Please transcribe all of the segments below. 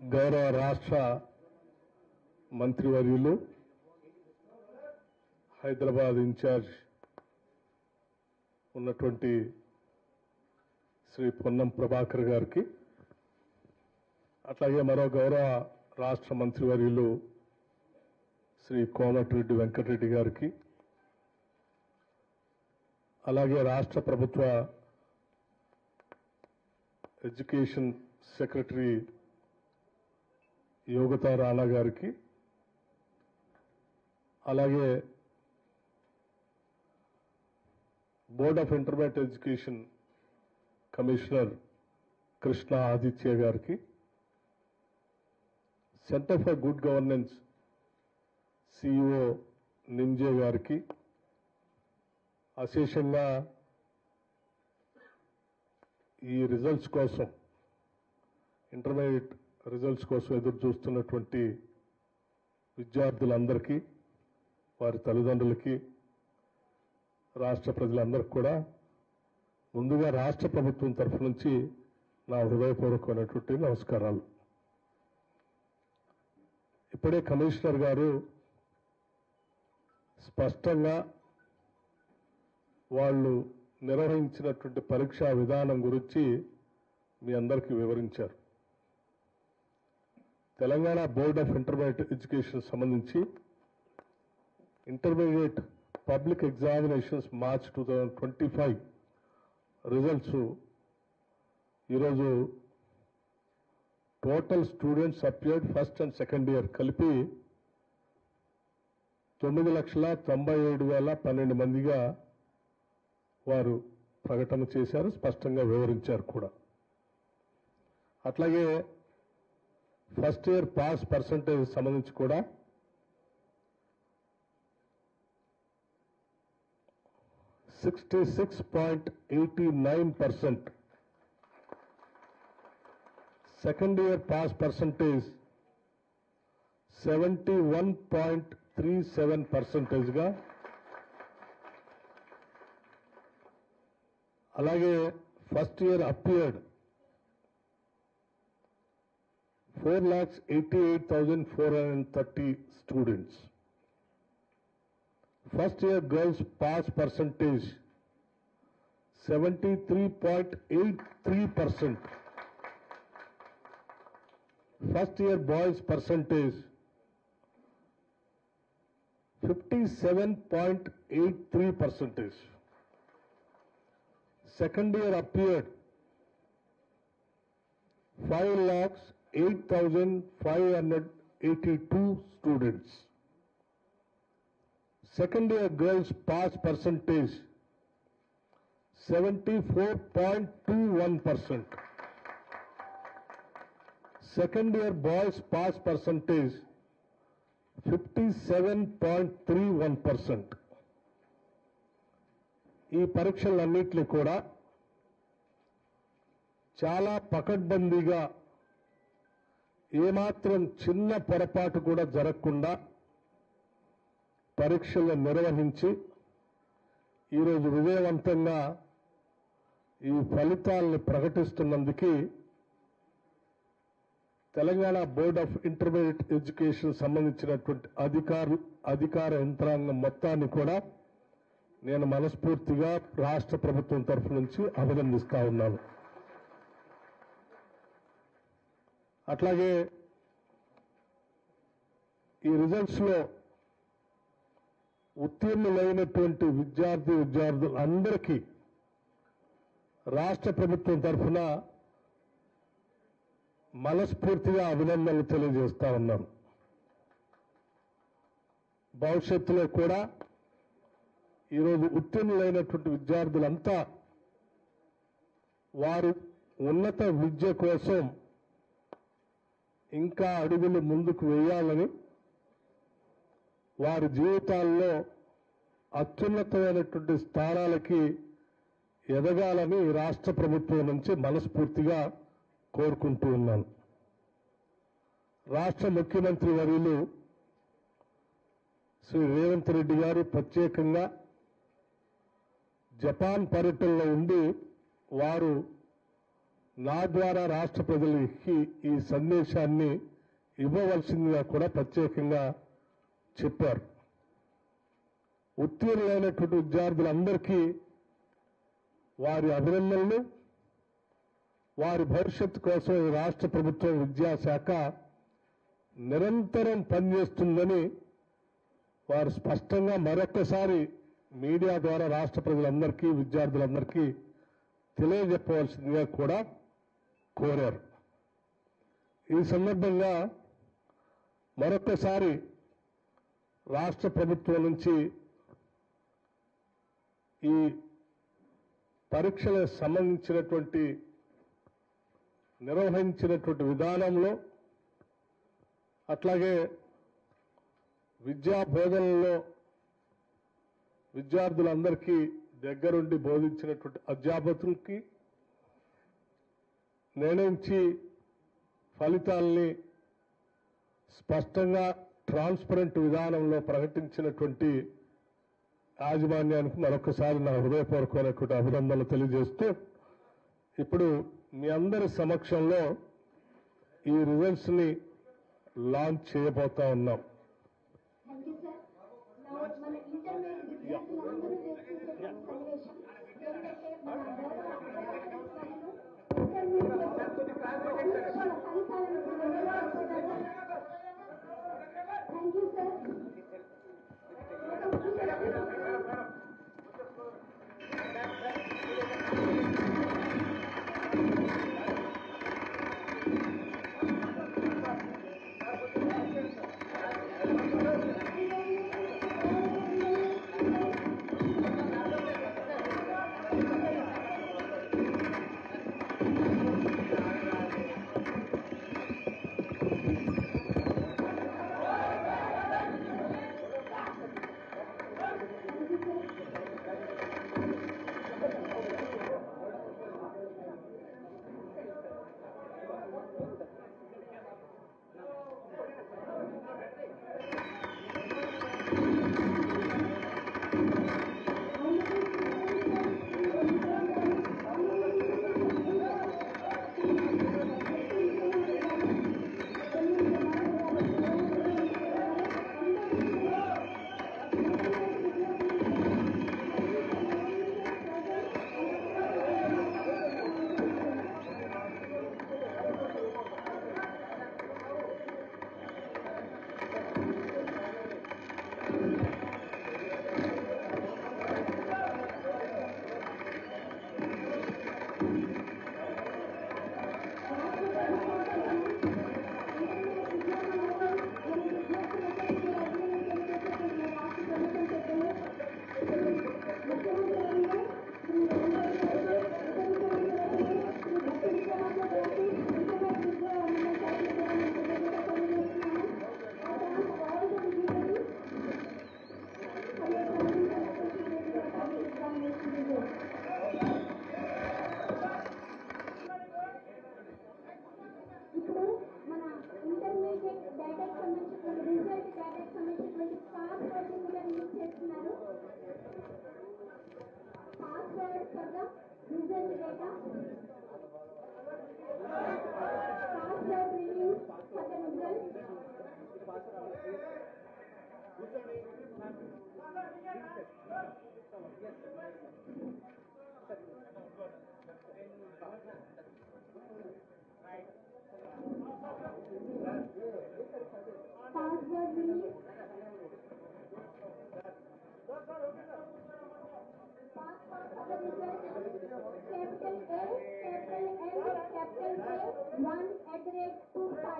గౌరవ రాష్ట్ర మంత్రివర్యులు హైదరాబాద్ ఇన్ఛార్జ్ ఉన్నటువంటి శ్రీ పొన్నం ప్రభాకర్ గారికి అట్లాగే మరో గౌరవ రాష్ట్ర మంత్రివర్యులు శ్రీ కోమటిరెడ్డి వెంకటరెడ్డి గారికి అలాగే రాష్ట్ర ప్రభుత్వ ఎడ్యుకేషన్ సెక్రటరీ యోగతా రాణా గారికి అలాగే board of intermediate education commissioner Krishna Aditya గారికి centre for good governance CEO నింజే గారికి అశేషంగా ఈ రిజల్ట్స్ కోసం ఇంటర్మీడియట్ రిజల్ట్స్ కోసం ఎదురు చూస్తున్నటువంటి విద్యార్థులందరికీ వారి తల్లిదండ్రులకి రాష్ట్ర ప్రజలందరికీ కూడా ముందుగా రాష్ట్ర ప్రభుత్వం తరఫు నుంచి నా హృదయపూర్వకమైనటువంటి నమస్కారాలు. ఇప్పుడే కమిషనర్ గారు స్పష్టంగా వాళ్ళు నిర్వహించినటువంటి పరీక్షా విధానం గురించి మీ అందరికీ వివరించారు. Telangana board of intermediate education సంబంధించి intermediate public examinations March two thousand twenty five results ఈరోజు total students appeared first and second year కలిపి తొమ్మిది లక్షల తొంభై ఏడు వేల పన్నెండు మందిగా వారు ప్రకటన చేశారు స్పష్టంగా వివరించారు కూడా. అట్లాగే ఫస్ట్ ఇయర్ పాస్ పర్సంటేజ్ సంబంధించి కూడా sixty six point eighty nine percent second year pass percentage seventy one point three seven పర్సంటేజ్గా అలాగే first year appeared 4 lakhs 88,430 students. First year girls pass percentage 73.83%. First year boys percentage 57.83%. Second year appeared 5 lakhs 8,582 students. Second year girls pass percentage 74.21 percent. Second year boys pass percentage 57.31 percent. ఈ పరీక్షలన్నింటినీ కూడా చాలా పకడ్బందీగా ఏమాత్రం చిన్న పొరపాటు కూడా జరగకుండా పరీక్షలు నిర్వహించి ఈరోజు విజయవంతంగా ఈ ఫలితాలను ప్రకటిస్తున్నందుకు Telangana board of intermediate education సంబంధించినటువంటి అధికారులు అధికార యంత్రాంగం మొత్తాన్ని కూడా నేను మనస్ఫూర్తిగా రాష్ట్ర ప్రభుత్వం తరఫు నుంచి అభినందిస్తా ఉన్నాను. అట్లాగే ఈ రిజల్ట్స్లో ఉత్తీర్ణులైనటువంటి విద్యార్థి విద్యార్థులందరికీ రాష్ట్ర ప్రభుత్వం తరఫున మనస్ఫూర్తిగా అభినందనలు తెలియజేస్తా ఉన్నాను. భవిష్యత్తులో కూడా ఈరోజు ఉత్తీర్ణులైనటువంటి విద్యార్థులంతా వారు ఉన్నత విద్య కోసం ఇంకా అడుగులు ముందుకు వేయాలని వారి జీవితాల్లో అత్యున్నతమైనటువంటి స్థానాలకి ఎదగాలని రాష్ట్ర ప్రభుత్వం నుంచి మనస్ఫూర్తిగా కోరుకుంటూ ఉన్నాను. రాష్ట్ర ముఖ్యమంత్రి వర్యులు శ్రీ రేవంత్ రెడ్డి గారు ప్రత్యేకంగా జపాన్ పర్యటనలో ఉండి వారు నా ద్వారా రాష్ట్ర ప్రజలకి ఈ సందేశాన్ని ఇవ్వవలసిందిగా కూడా ప్రత్యేకంగా చెప్పారు. ఉత్తీర్ణులైనటువంటి విద్యార్థులందరికీ వారి అభినందనలు. వారి భవిష్యత్తు కోసం ఈ రాష్ట్ర ప్రభుత్వం విద్యాశాఖ నిరంతరం పనిచేస్తుందని వారు స్పష్టంగా మరొక్కసారి మీడియా ద్వారా రాష్ట్ర ప్రజలందరికీ విద్యార్థులందరికీ తెలియజెప్పవలసిందిగా కూడా కోరారు. ఈ సందర్భంగా మరొకసారి రాష్ట్ర ప్రభుత్వం నుంచి ఈ పరీక్షలకు సంబంధించినటువంటి నిర్వహించినటువంటి విధానంలో అట్లాగే విద్యా బోధనలో విద్యార్థులందరికీ దగ్గరుండి బోధించినటువంటి అధ్యాపకులకి నిర్ణయించి ఫలితాల్ని స్పష్టంగా ట్రాన్స్పరెంట్ విధానంలో ప్రకటించినటువంటి యాజమాన్యానికి మరొకసారి నా హృదయపూర్వకమైనటువంటి అభినందనలు తెలియజేస్తూ ఇప్పుడు మీ అందరి సమక్షంలో ఈ రిజల్ట్స్ని లాంచ్ చేయబోతా ఉన్నాం.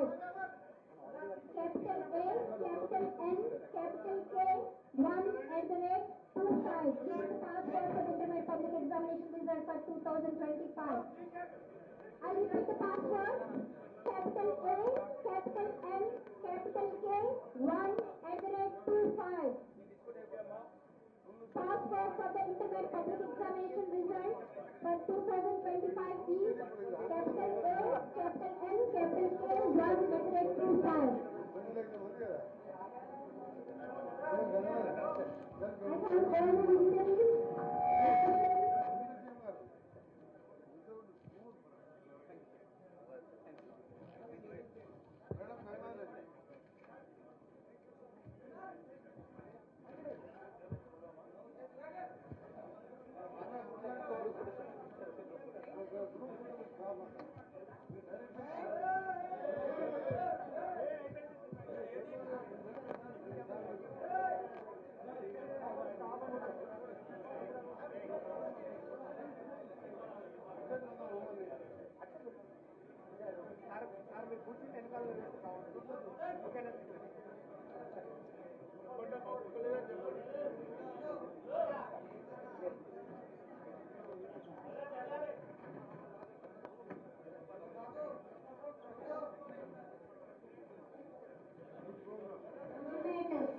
25. Capital A, capital N, capital K, 1 at the rate 25. This is the password for intermediate public examination result for 2025. I repeat the password. Capital A, capital N, capital K, 1 at the rate 25. Password for the intermediate public examination result for 2025 is capital A, capital N, capital K, 1 at the rate 25. I thank all the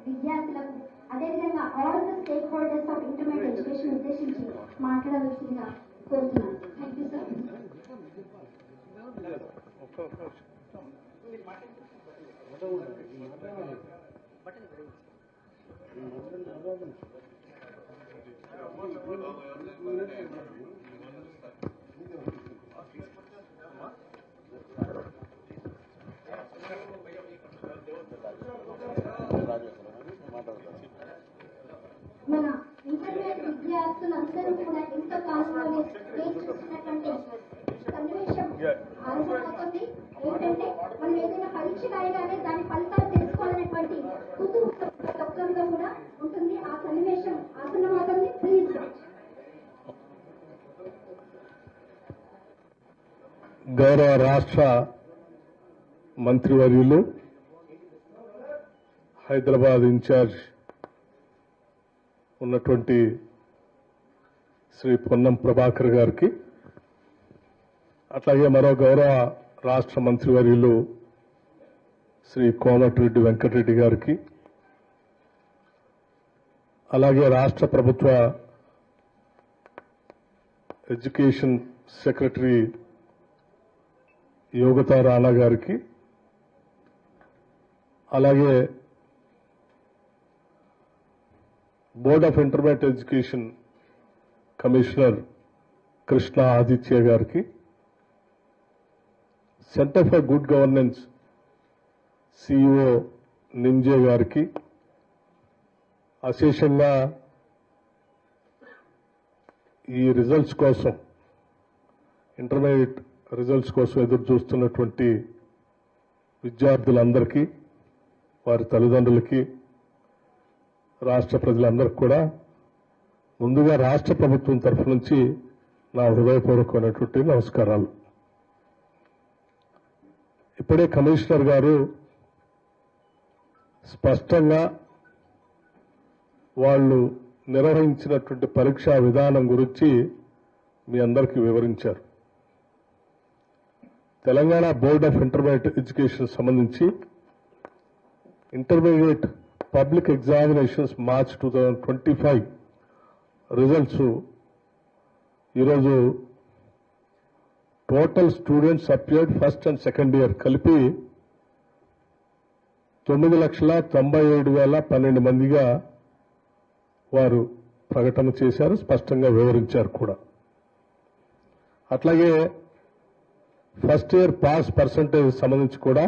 విద్యార్థులకు అదేవిధంగా all the stakeholders of intermediate education ఉద్దేశించి మాట్లాడవలసిందిగా కోరుతున్నాను thank you sir మన intermediate విద్యార్థులందరూ కూడా ఇంత కాలంలోనే వేచి ఏంటంటే మనం ఏదైనా పరీక్ష రాయగానే దాని ఫలితాలు తెలుసుకోవాలనేటువంటి కుతూహలం ప్రతి ఒక్కరిలో కూడా ఉంటుంది. ఆ సన్నివేశం ఆసన్నమవుతుంది. ప్లీజ్ గౌరవ రాష్ట్ర మంత్రివర్యులు హైదరాబాద్ ఇన్ఛార్జ్ ఉన్నటువంటి శ్రీ పొన్నం ప్రభాకర్ గారికి అట్లాగే మరో గౌరవ రాష్ట్ర మంత్రివర్యులు శ్రీ కోమటిరెడ్డి వెంకటరెడ్డి గారికి అలాగే రాష్ట్ర ప్రభుత్వ ఎడ్యుకేషన్ సెక్రటరీ యోగతా రాణా గారికి అలాగే board of intermediate education commissioner Krishna Aditya గారికి centre for good governance CEO నింజే గారికి అశేషంగా ఈ రిజల్ట్స్ కోసం ఇంటర్మీడియట్ రిజల్ట్స్ కోసం ఎదురు చూస్తున్నటువంటి విద్యార్థులందరికీ వారి తల్లిదండ్రులకి రాష్ట్ర ప్రజలందరికీ కూడా ముందుగా రాష్ట్ర ప్రభుత్వం తరఫు నుంచి నా హృదయపూర్వకమైనటువంటి నమస్కారాలు. ఇప్పుడే కమిషనర్ గారు స్పష్టంగా వాళ్ళు నిర్వహించినటువంటి పరీక్షా విధానం గురించి మీ అందరికీ వివరించారు. Telangana board of intermediate education సంబంధించి intermediate public examinations March two thousand twenty five results ఈరోజు total students appeared first and second year కలిపి తొమ్మిది లక్షల తొంభై ఏడు వేల పన్నెండు మందిగా వారు ప్రకటన చేశారు స్పష్టంగా వివరించారు కూడా. అట్లాగే ఫస్ట్ ఇయర్ పాస్ పర్సంటేజ్ సంబంధించి కూడా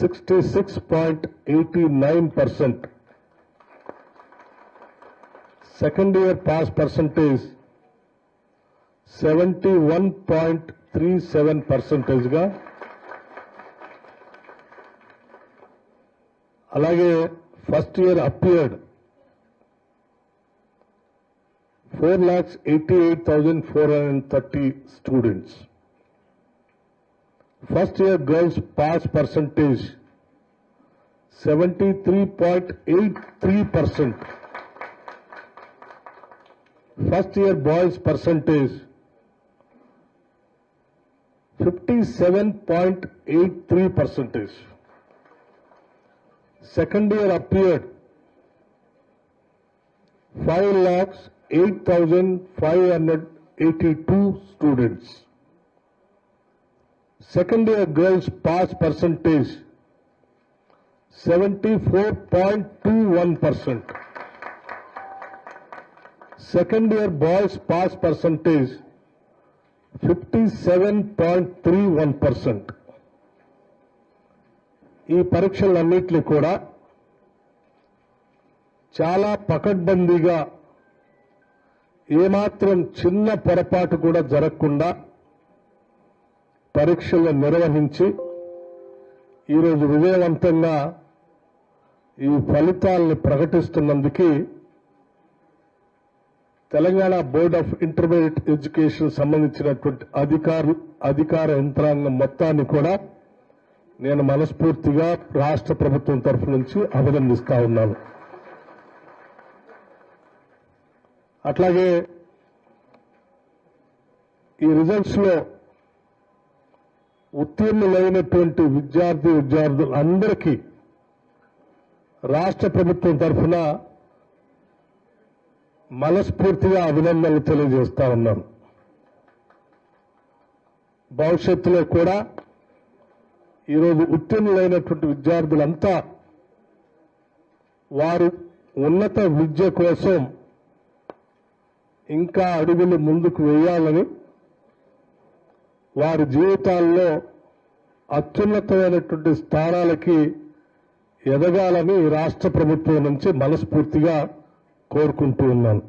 sixty six point eighty nine percent second year pass percentage seventy one point three seven పర్సెంటేజ్గా అలాగే first year appeared four lakhs eighty eight thousand four hundred thirty students first year girls pass percentage seventy three point eight three percent first year boys percentage 57.83 percentage. Second year appeared 5 lakhs 8,582 students. Second year girls pass percentage 74.21 percent. Second year boys pass percentage fifty seven point three one percent ఈ పరీక్షలన్నింటినీ కూడా చాలా పకడ్బందీగా ఏమాత్రం చిన్న పొరపాటు కూడా జరగకుండా పరీక్షలు నిర్వహించి ఈరోజు విజయవంతంగా ఈ ఫలితాల్ని ప్రకటిస్తున్నందుకు Telangana board of intermediate education సంబంధించినటువంటి అధికారులు అధికార యంత్రాంగం మొత్తాన్ని కూడా నేను మనస్ఫూర్తిగా రాష్ట్ర ప్రభుత్వం తరఫు నుంచి అభినందిస్తా ఉన్నాను. అట్లాగే ఈ రిజల్ట్స్లో ఉత్తీర్ణులైనటువంటి విద్యార్థి విద్యార్థులందరికీ రాష్ట్ర ప్రభుత్వం తరఫున మనస్ఫూర్తిగా అభినందనలు తెలియజేస్తా ఉన్నాను భవిష్యత్తులో కూడా ఈరోజు ఉత్తీర్ణులైనటువంటి విద్యార్థులంతా వారు ఉన్నత విద్య కోసం ఇంకా అడుగులు ముందుకు వేయాలని వారి జీవితాల్లో అత్యున్నతమైనటువంటి స్థానాలకి ఎదగాలని రాష్ట్ర ప్రభుత్వం నుంచి మనస్ఫూర్తిగా కోరుకుంటూ ఉన్నాను.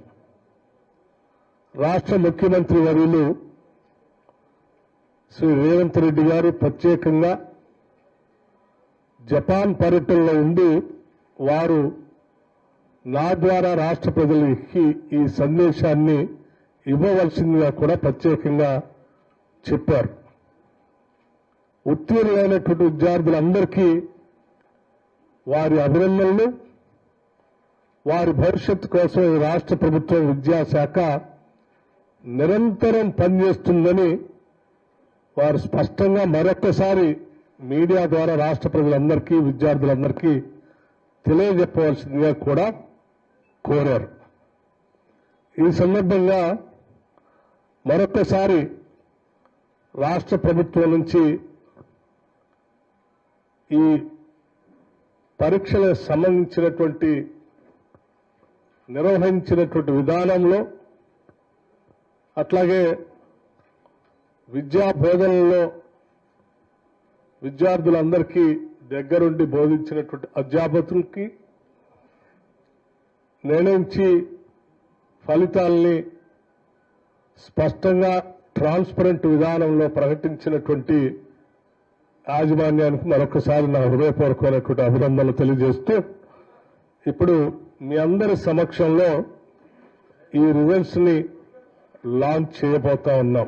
రాష్ట్ర ముఖ్యమంత్రి వర్యులు శ్రీ రేవంత్ రెడ్డి గారు ప్రత్యేకంగా జపాన్ పర్యటనలో ఉండి వారు నా ద్వారా రాష్ట్ర ప్రజలకి ఈ సందేశాన్ని ఇవ్వవలసిందిగా కూడా ప్రత్యేకంగా చెప్పారు. ఉత్తీర్ణులైనటువంటి విద్యార్థులందరికీ వారి అభినందనలు. వారి భవిష్యత్తు కోసం ఈ రాష్ట్ర ప్రభుత్వం విద్యాశాఖ నిరంతరం పనిచేస్తుందని వారు స్పష్టంగా మరొకసారి మీడియా ద్వారా రాష్ట్ర ప్రజలందరికీ విద్యార్థులందరికీ తెలియజెప్పవలసిందిగా కూడా కోరారు. ఈ సందర్భంగా మరొకసారి రాష్ట్ర ప్రభుత్వం నుంచి ఈ పరీక్షలకు సంబంధించినటువంటి నిర్వహించినటువంటి విధానంలో అట్లాగే విద్యా బోధనలో విద్యార్థులందరికీ దగ్గరుండి బోధించినటువంటి అధ్యాపకులకి నిర్ణయించి ఫలితాల్ని స్పష్టంగా ట్రాన్స్పరెంట్ విధానంలో ప్రకటించినటువంటి యాజమాన్యానికి మరొకసారి నా హృదయపూర్వకమైనటువంటి అభినందనలు తెలియజేస్తూ ఇప్పుడు మీ అందరి సమక్షంలో ఈ రిజల్ట్స్ని లాంచ్ చేయబోతా ఉన్నాం.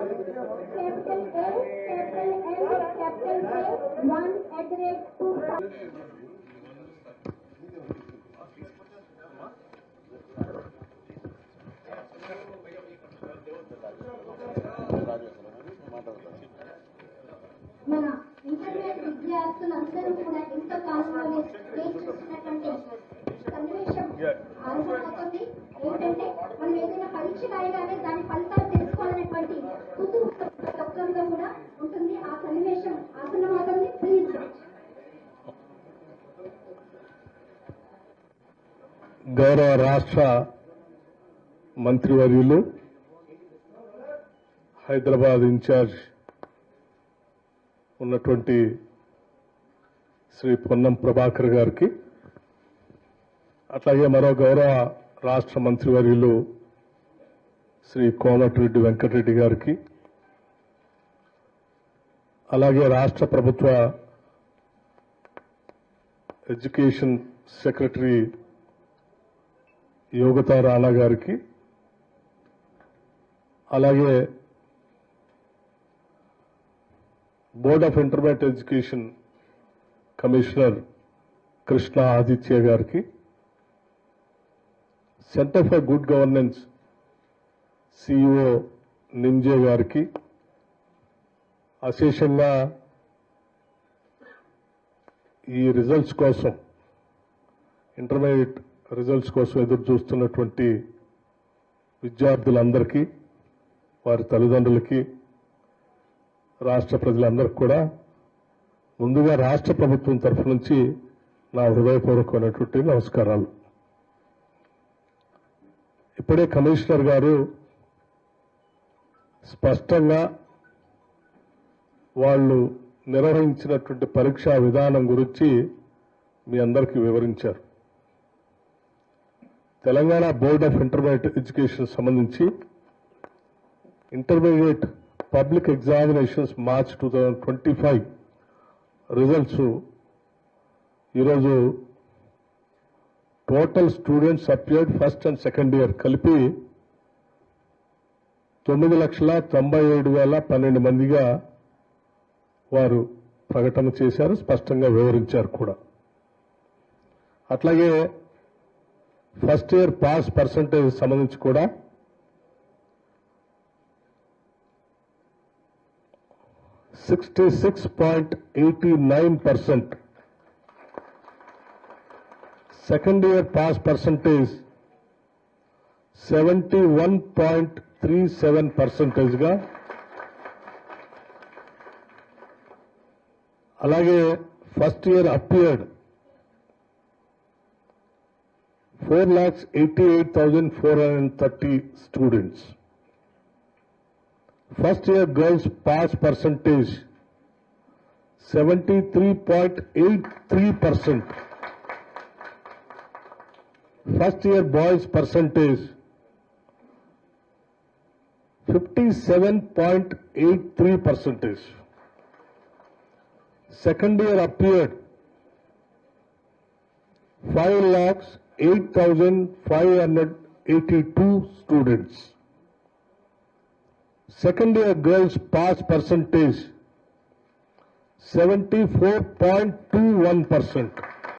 Capital A, capital L, capital at the rate మన ఇంటర్మీడియట్ విద్యార్థులందరూ కూడా ఇంత కాలంలో చూస్తున్నటువంటి సన్నివేశం ఏంటంటే మనం ఏదైనా పరీక్ష రాయగానే దాని ఫలితాలు కాబట్టి ప్రతి ఒక్కరిలో కూడా ఉంటుంది. ఆ సన్నివేశం ఆసన్నమవుతుంది. ప్లీజ్. గౌరవ రాష్ట్ర మంత్రివర్యులు హైదరాబాద్ ఇన్ఛార్జ్ ఉన్నటువంటి శ్రీ పొన్నం ప్రభాకర్ గారికి అట్లాగే మరో గౌరవ రాష్ట్ర మంత్రివర్యులు శ్రీ కోమటిరెడ్డి వెంకటరెడ్డి గారికి అలాగే రాష్ట్ర ప్రభుత్వ ఎడ్యుకేషన్ సెక్రటరీ యోగతా రాణా గారికి అలాగే board of intermediate education commissioner Krishna Aditya గారికి centre for good governance CEO నింజే గారికి అశేషంగా ఈ రిజల్ట్స్ కోసం ఇంటర్మీడియట్ రిజల్ట్స్ కోసం ఎదురు చూస్తున్నటువంటి విద్యార్థులందరికీ వారి తల్లిదండ్రులకి రాష్ట్ర ప్రజలందరికీ కూడా ముందుగా రాష్ట్ర ప్రభుత్వం తరఫు నుంచి నా హృదయపూర్వకమైనటువంటి నమస్కారాలు. ఇప్పుడే కమిషనర్ గారు స్పష్టంగా వాళ్ళు నిర్వహించినటువంటి పరీక్షా విధానం గురించి మీ అందరికీ వివరించారు. Telangana board of intermediate education సంబంధించి intermediate public examinations March two thousand twenty five results ఈరోజు total students appeared first and second year కలిపి తొమ్మిది లక్షల తొంభై ఏడు వేల పన్నెండు మందిగా వారు ప్రకటన చేశారు స్పష్టంగా వివరించారు కూడా. అట్లాగే ఫస్ట్ ఇయర్ పాస్ పర్సంటేజ్ సంబంధించి కూడా sixty six point eighty nine percent second year pass percentage seventy one point three seven పర్సంటేజ్గా అలాగే first year appeared four lakhs eighty eight thousand four hundred and thirty students first year girls pass percentage seventy three point eight three percent first year boys percentage 57.83 percentage. Second year appeared 5 lakhs 8,582 students. Second year girls pass percentage 74.21 percent.